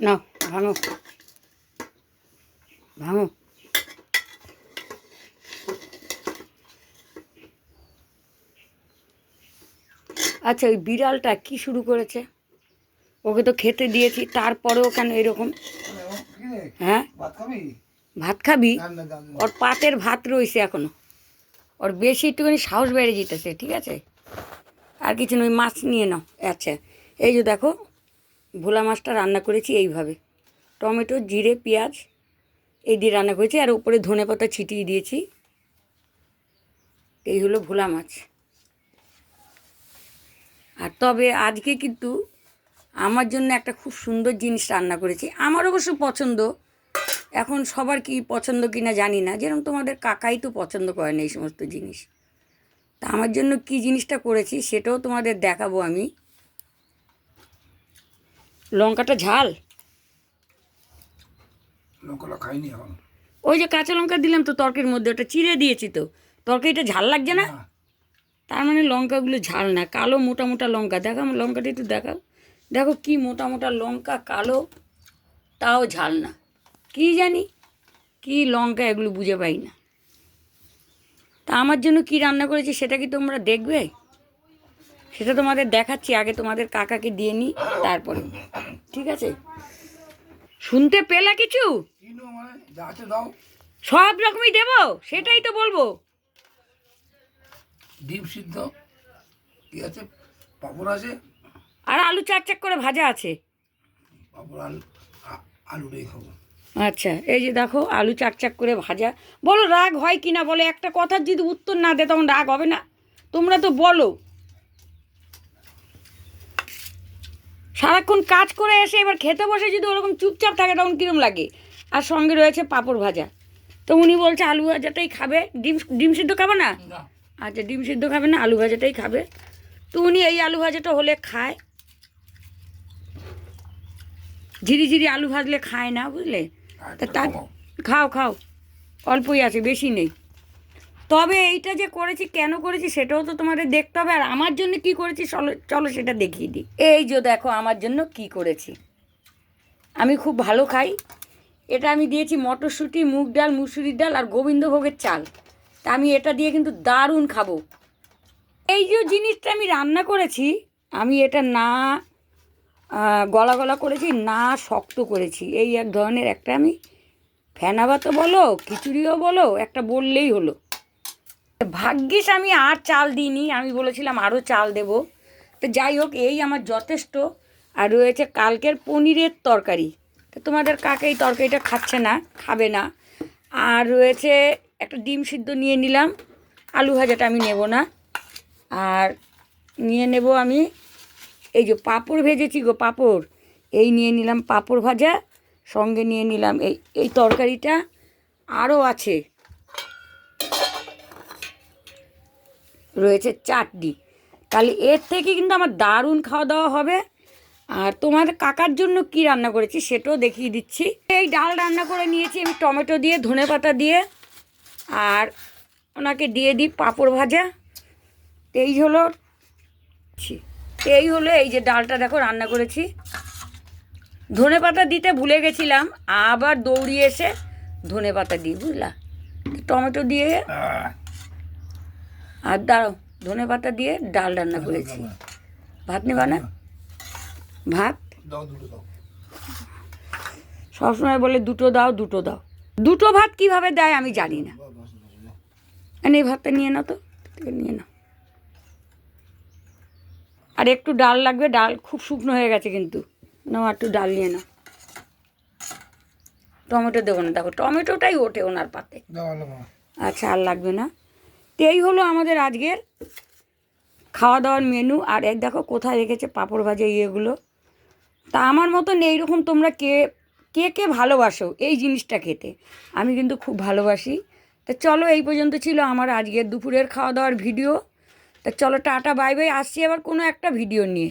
না, ভাঙো। ভাঙো। আচ্ছা ওই বিড়ালটা কি শুরু করেছে? ওকে তো খেতে দিয়েছি, তারপরেও কেন এরকম? হ্যাঁ? ভাত খাবি? ওর পাতের ভাত রয়েছে এখনও। ওর বেশি একটুখানি সাহস বেড়ে যেতেছে, ঠিক আছে? আর কিছু নয়, মাছ নিয়ে নাও। আচ্ছা এই যে দেখো ভোলা মাছটা রান্না করেছি এইভাবে। টমেটো, জিরে, পেঁয়াজ এই দিয়ে রান্না করেছি, আর উপরে ধনে পাতা ছিটিয়ে দিয়েছি। এই হলো ভোলা মাছ। আর তবে আজকে কিন্তু আমার জন্য একটা খুব সুন্দর জিনিস রান্না করেছি। আমার অবশ্য পছন্দ। এখন সবার কি পছন্দ কিনা জানি না। যেরকম তোমাদের কাকাই তো পছন্দ করে না এই সমস্ত জিনিস। তা আমার জন্য কি জিনিসটা করেছি সেটাও তোমাদের দেখাবো আমি। লঙ্কাটা ঝাল। লঙ্কাটা খাইনি এখন। ওই যে কাঁচা লঙ্কা দিলাম তো তরকারির মধ্যে ওটা চিড়ে দিয়েছি তো। তরকারিটা ঝাল লাগছে না? না, তার মানে লঙ্কাগুলো ঝাল না কালো মোটা মোটা লঙ্কা। দেখো আমার লঙ্কাটা একটু দেখাও। দেখো কি মোটা মোটা লঙ্কা কালো তাও ঝাল না। কি জানি? কি লঙ্কা এগুলো বুঝে পাই না। তা আমার জন্য কি রান্না করেছি সেটা কি তোমরা দেখবে? সেটা তোমাদের দেখাচ্ছি আগে তোমাদের কাকাকে দিয়ে নিই তারপরে। ঠিক আছে? শুনতে পেলা কিছু? সব রকমই দেবো সেটাই তো বলব। ডিম সিদ্ধ কি আছে? পাপড় আছে। আর আলু চাক চাক করে ভাজা আছে। পাপড় আলু আলুটাই খাব। আচ্ছা এই যে দেখো আলু চাকচাক করে ভাজা। বলো রাগ হয় কি না বলো? একটা কথার যদি উত্তর না দেয় তখন রাগ হবে না। তোমরা তো বলো। সারাক্ষণ কাজ করে এসে এবার খেতে বসে যদি ওরকম চুপচাপ থাকে তখন কীরকম লাগে? আর সঙ্গে রয়েছে পাঁপড় ভাজা। তো উনি বলছে আলু ভাজাটাই খাবে। ডিম ডিম সিদ্ধ খাবে না? আচ্ছা ডিম সিদ্ধ খাবে না আলু ভাজাটাই খাবে। তো উনি এই আলু ভাজাটা হলে খায়। ঝিরি ঝিরি আলু ভাজলে খায় না বুঝলে? তা একটা তার খাও খাও। অল্পই আছে বেশি নেই। তবে এইটা যে করেছি, কেন করেছি সেটাও তো তোমাদের দেখতে হবে। আর আমার জন্য কি করেছি, চলো চলো সেটা দেখিয়ে দিই। এই যে দেখো, আমার জন্য কি করেছি। আমি খুব ভালো খাই। এটা আমি দিয়েছি মটরশুঁটি, মুগ ডাল, মুসুরির ডাল আর গোবিন্দভোগের চাল। তা আমি এটা দিয়ে কিন্তু দারুণ খাব। এই যে জিনিসটা আমি রান্না করেছি, আমি এটা না গলা গলা করেছি, না শক্ত করেছি। এই এক ধরনের একটা আমি ফেনা ভাতও বলো, খিচুড়িও বলো, একটা বললেই হলো। ভাগ্যিস আমি আর চাল দিইনি, আমি বলেছিলাম আরও চাল দেব। তো যাই হোক, এই আমার যথেষ্ট। আর রয়েছে কালকের পনিরের তরকারি। তো তোমাদের কাকে এই তরকারিটা খাচ্ছে না, খাবে না। আর রয়েছে একটা ডিম সিদ্ধ নিয়ে নিলাম। আলু ভাজাটা আমি নেব না। আর নিয়ে নেব আমি এই যে পাঁপড় ভেজেছি গো, পাঁপড়। এই নিয়ে নিলাম পাঁপড় ভাজা, সঙ্গে নিয়ে নিলাম এই এই তরকারিটা। আরও আছে। রয়েছে চাটনি তাহলে এর থেকে কিন্তু আমার দারুণ খাওয়া দাওয়া হবে। আর তোমার কাকার জন্য কি রান্না করেছি সেটাও দেখিয়ে দিচ্ছি। এই ডাল রান্না করে নিয়েছি আমি টমেটো দিয়ে, ধনে পাতা দিয়ে, আর ওনাকে দিয়ে দিই পাঁপড় ভাজা। এই হলো এই হলো এই যে ডালটা দেখো রান্না করেছি। ধনে পাতা দিতে ভুলে গেছিলাম, আবার দৌড়িয়ে এসে ধনে পাতা দিই, বুঝলা? টমেটো দিয়ে আর দাঁড়াও ধনে পাতা দিয়ে ডাল রান্না করেছি। ভাত নেবা না? ভাত? সবসময় বলে দুটো দাও দুটো দাও। দুটো ভাত কীভাবে দেয় আমি জানি না। এই ভাতটা নিয়ে নাও তো নিয়ে নাও। আর একটু ডাল লাগবে ডাল খুব শুকনো হয়ে গেছে কিন্তু। নাও আর একটু ডাল নিয়ে নাও। টমেটো দেবো না দেখো টমেটোটাই ওঠে ওনার পাতে। আচ্ছা আর লাগবে না? তো এই হলো আমাদের আজকের খাওয়া দাওয়ার মেনু আর এক দেখো কোথায় রেখেছে পাঁপড় ভাজা ইয়েগুলো। তা আমার মতন এইরকম তোমরা কে কে কে ভালোবাসো এই জিনিসটা খেতে, আমি কিন্তু খুব ভালোবাসি। তা চলো এই পর্যন্ত ছিল আমার আজকের দুপুরের খাওয়া দাওয়ার ভিডিও। তা চলো টাটা, বাই বাই। আসছি আবার কোনো একটা ভিডিও নিয়ে।